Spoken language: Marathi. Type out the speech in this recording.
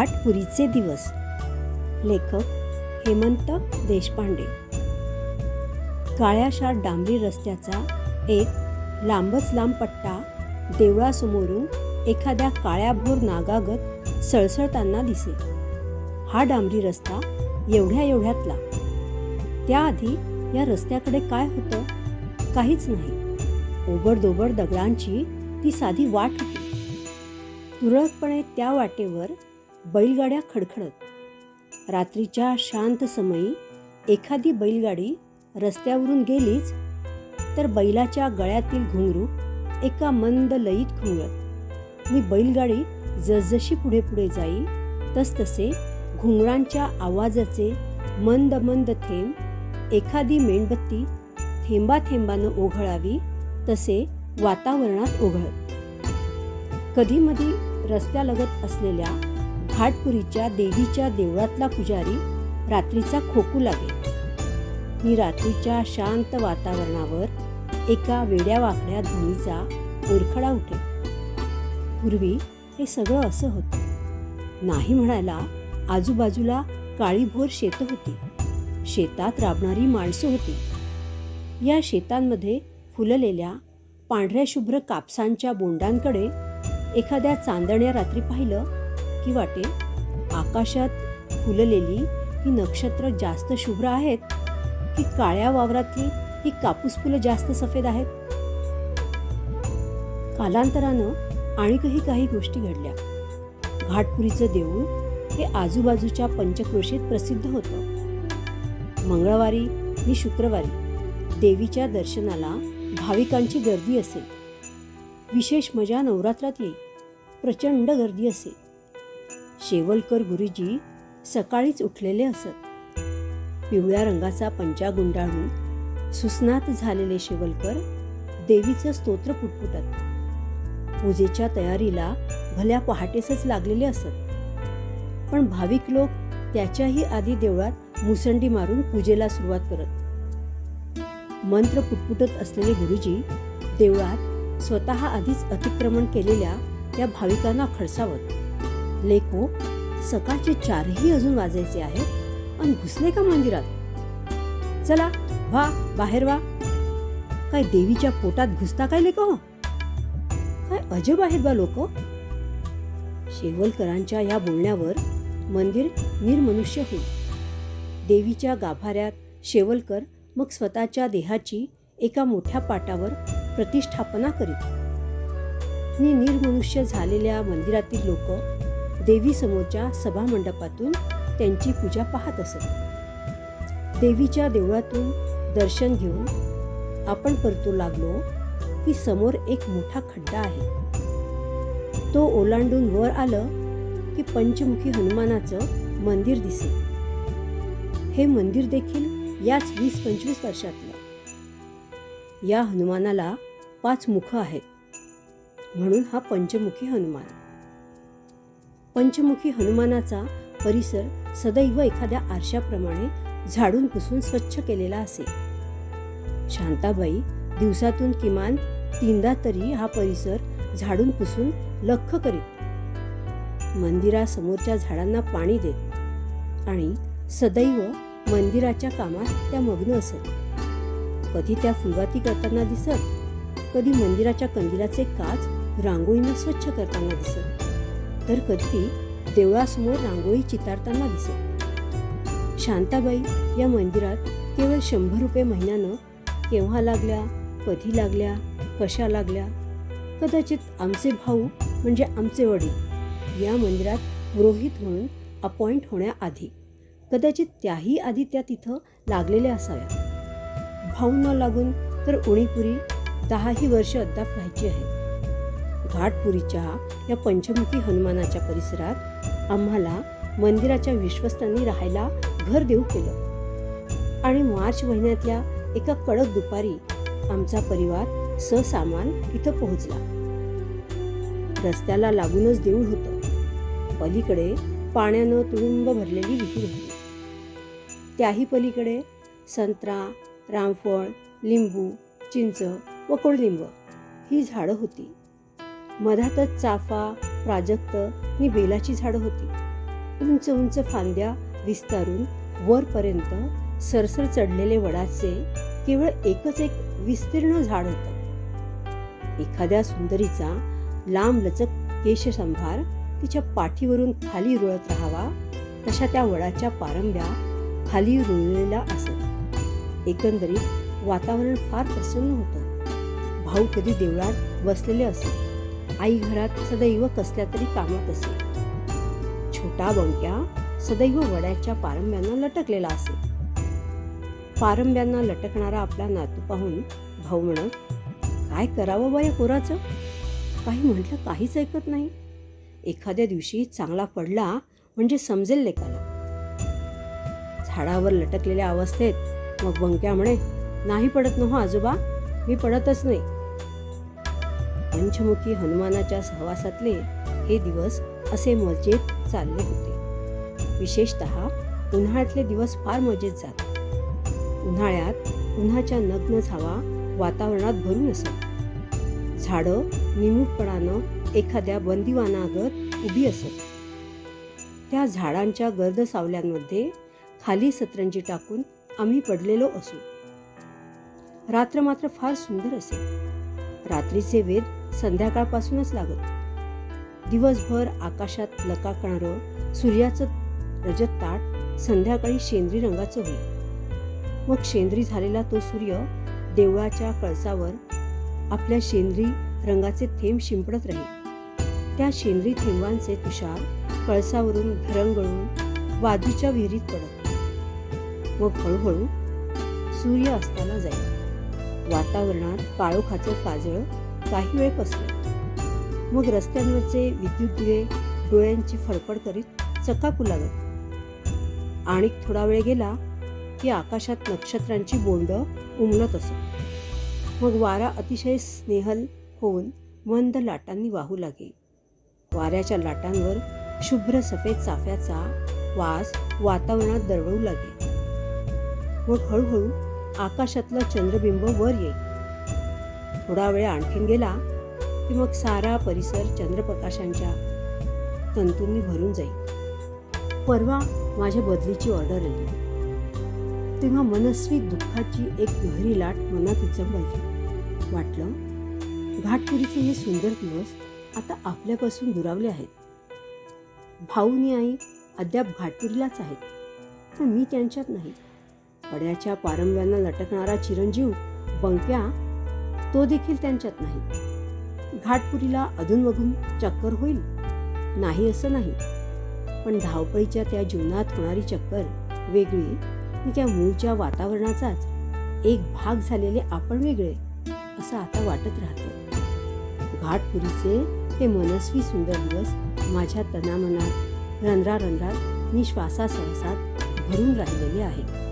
घाटपुरीचे दिवस. लेखक हेमंत देशपांडे. काळ्याशा डांबरी रस्त्याचा एक लांबच लांब पट्टा देवळासमोरून एखाद्या काळ्याभोर नागागत सळसळताना दिसे. हा डांबरी रस्ता एवढ्या एवढ्यातला. त्याआधी या रस्त्याकडे काय होतं? काहीच नाही. ओबडदोबड दगडांची ती साधी वाट होती. तुरळकपणे त्या वाटेवर बैलगाड्या खडखडत. रात्रीच्या शांत समयी एखादी बैलगाडी रस्त्यावरून गेलीच तर बैलाच्या गळ्यातील घुंगरू एका मंद लयीत घुंगळत मी बैलगाडी जसजशी पुढे पुढे जाई तसतसे घुंगरांच्या आवाजाचे मंद मंद थेंब एखादी मेणबत्ती थेंबा थेंबानं ओघळावी तसे वातावरणात ओघळत. कधीमधी रस्त्यालगत असलेल्या घाटपुरीच्या देवीच्या देवळातला पुजारी रात्रीचा खोकू लागे. मी रात्रीच्या शांत वातावरणावर एका वेड्या वाकड्या ध्वनीचा ओरखडा उठे. पूर्वी हे सगळं असं होतं. नाही म्हणायला आजूबाजूला काळीभोर शेतं होती. शेतात राबणारी माणसं होती. या शेतांमध्ये फुललेल्या पांढऱ्या शुभ्र कापसांच्या बोंडांकडे एखाद्या चांदण्या रात्री पाहिलं नक्की वाटे आकाशात फुललेली ही नक्षत्र जास्त शुभ्र आहेत की काळ्या वावरातली ही कापूस फुलं जास्त सफेद आहेत? कालांतरानं आणखीही काही गोष्टी घडल्या. घाटपुरीचं देऊळ हे आजूबाजूच्या पंचक्रोशीत प्रसिद्ध होतं. मंगळवारी आणि शुक्रवारी देवीच्या दर्शनाला भाविकांची गर्दी असे. विशेष मजा नवरात्रात येई प्रचंड गर्दी असे. शेवलकर गुरुजी सकाळीच उठलेले असत. पिवळ्या रंगाचा पंचा गुंडाळून सुस्नात झालेले शेवलकर देवीचं स्तोत्र पुटपुटत. पूजेच्या तयारीला भल्या पहाटेसच लागलेले असत. पण भाविक लोक त्याच्याही आधी देवळात मुसंडी मारून पूजेला सुरुवात करत. मंत्र पुटपुटत असलेले गुरुजी देवळात स्वतः आधीच अतिक्रमण केलेल्या त्या भाविकांना खडसावत. लेको सकाळचे चारही अजून वाजायचे आहेत आणि घुसले का मंदिरात? चला व्हा बाहेर वा काय देवीच्या पोटात घुसता काय लेको हो काय अजब आहेत बा लोक? शेवलकरांच्या या बोलण्यावर मंदिर निर्मनुष्य होईल. देवीच्या गाभाऱ्यात शेवलकर मग स्वतःच्या देहाची एका मोठ्या पाटावर प्रतिष्ठापना करीत. नि निर्मनुष्य झालेल्या मंदिरातील लोक देवीसमोरच्या सभामंडपातून त्यांची पूजा पाहत असत. देवीच्या देवळातून दर्शन घेऊन आपण परतू लागलो की समोर एक मोठा खड्डा आहे. तो ओलांडून वर आलं की पंचमुखी हनुमानाचं मंदिर दिसे हे मंदिर देखील याच वीस पंचवीस वर्षातलं. या हनुमानाला पाच मुख आहेत. म्हणून हा पंचमुखी हनुमान. पंचमुखी हनुमानाचा परिसर सदैव एखाद्या आरशाप्रमाणे झाडून पुसून स्वच्छ केलेला असे. शांताबाई दिवसातून किमान तीनदा तरी हा परिसर झाडून पुसून लख करीत. मंदिरासमोरच्या झाडांना पाणी देत. आणि सदैव मंदिराच्या कामात त्या मग्न असत. कधी त्या फुलवाती करताना दिसत कधी मंदिराच्या कंदिलाचे काच रांगोळीनं स्वच्छ करताना दिसत. तर कधी देवळासमोर रांगोळी चितारताना दिसत. शांताबाई या मंदिरात केवळ शंभर रुपये महिन्यानं केव्हा लागल्या कधी लागल्या कशा लागल्या? कदाचित आमचे भाऊ म्हणजे आमचे वडील या मंदिरात पुरोहित म्हणून अपॉइंट होण्याआधी कदाचित त्याही आधी त्या तिथं लागलेल्या असाव्या. भाऊ न लागून तर उणीपुरी दहाही वर्ष अद्याप राहायची आहेत. घाटपुरीच्या या पंचमुखी हनुमानाच्या परिसरात आम्हाला मंदिराच्या विश्वस्तांनी राहायला घर देऊ केलं. आणि मार्च महिन्यातल्या एका कडक दुपारी आमचा परिवार ससामान इथं पोहोचला. रस्त्याला लागूनच देऊळ होतं. पलीकडे पाण्यानं तुडुंब भरलेली विहीर होती. त्याही पलीकडे संत्रा रामफळ लिंबू चिंच व कोडलिंब ही झाडं होती. मधातच चाफा प्राजक्त आणि बेलाची झाडं होती. उंच उंच फांद्या विस्तारून वरपर्यंत सरसर चढलेले वडाचे केवळ एकच एक विस्तीर्ण झाड होतं. एखाद्या सुंदरीचा लांब लचक केशसंभार तिच्या पाठीवरून खाली रुळत राहावा तशा त्या वडाच्या पारंब्या खाली रुळलेल्या असत एकंदरीत वातावरण फार प्रसन्न होतं. भाऊ कधी देवळात बसलेले असत आई घरात सदैव कसल्या तरी कामात असे. छोटा बंक्या सदैव वड्याच्या पारंब्यांना लटकलेला असे. पारंब्यांना लटकणारा आपला नातू पाहून भाऊ म्हणत काय करावं बा या पोराचं? काही म्हटलं काहीच ऐकत नाही. एखाद्या दिवशी चांगला पडला म्हणजे समजेल लेखाला झाडावर लटकलेल्या अवस्थेत मग बंक्या म्हणे नाही पडत न हो आजोबा मी पडतच नाही. पंचमुखी हनुमानाच्या सहवासातले हे दिवस असे मजेत चालले होते. विशेषत उन्हाळ्यातले दिवस फार मजेत जात उन्हाळ्यात उन्हाच्या नग्न झावा वातावरणात भरून असत. झाडं निमूटपणानं एखाद्या बंदिवानागत उभी असत. त्या झाडांच्या गर्द सावल्यांमध्ये खाली सतरंजी टाकून आम्ही पडलेलो असू. रात्र मात्र फार सुंदर असे. रात्रीचे वेद संध्याकाळपासूनच लागत. दिवसभर आकाशात लकाकणारं सूर्याचं रजत ताट संध्याकाळी शेंद्री रंगाचं होईल. मग शेंद्री झालेला तो सूर्य देवळाच्या कळसावर आपल्या शेंद्री रंगाचे थेंब शिंपडत राहील. त्या शेंद्री थेंबांचे तुषार कळसावरून घरंगळून बाजूच्या विहिरीत पडत. मग हळूहळू सूर्य अस्ताला जाईल. वातावरणात काळोखाचं काजळ काही वेळ बसलो. मग रस्त्यांवरचे विद्युत दिवे डोळ्यांची फडफड करीत चकाकू लागत आणि थोडा वेळ गेला की आकाशात नक्षत्रांची बोंड उमलत असत. मग वारा अतिशय स्नेहल होऊन मंद लाटांनी वाहू लागे वाऱ्याच्या लाटांवर शुभ्र सफेद चाफ्याचा वास वातावरणात दरवळू लागे मग हळूहळू आकाशातलं चंद्रबिंब वर येईल. थोडा वेळ आणखीन गेला की मग सारा परिसर चंद्रप्रकाशांच्या तंतूंनी भरून जाईल. परवा माझ्या बदलीची ऑर्डर आली. तेव्हा मनस्वी दुःखाची एक गहरी लाट मनात उचंबली वाटलं घाटपुरीचे हे सुंदर दिवस आता आपल्यापासून दुरावले आहेत. भाऊनी आई अद्याप घाटपुरीलाच आहेत पण मी त्यांच्यात नाही. पड्याच्या पारंब्यांना लटकणारा चिरंजीव बंक्या तो देखील त्यांच्यात नाही. घाटपुरीला अधूनमधून चक्कर होईल? नाही असं नाही. पण धावपळीच्या त्या जीवनात होणारी चक्कर वेगळी आणि त्या मूळच्या वातावरणाचाच एक भाग झालेले आपण वेगळे असं आता वाटत राहतं. घाटपुरीचे ते मनस्वी सुंदर दिवस माझ्या तनामनात रंध्रा रंध्रात निश्वासासहसात भरून राहिलेले आहेत.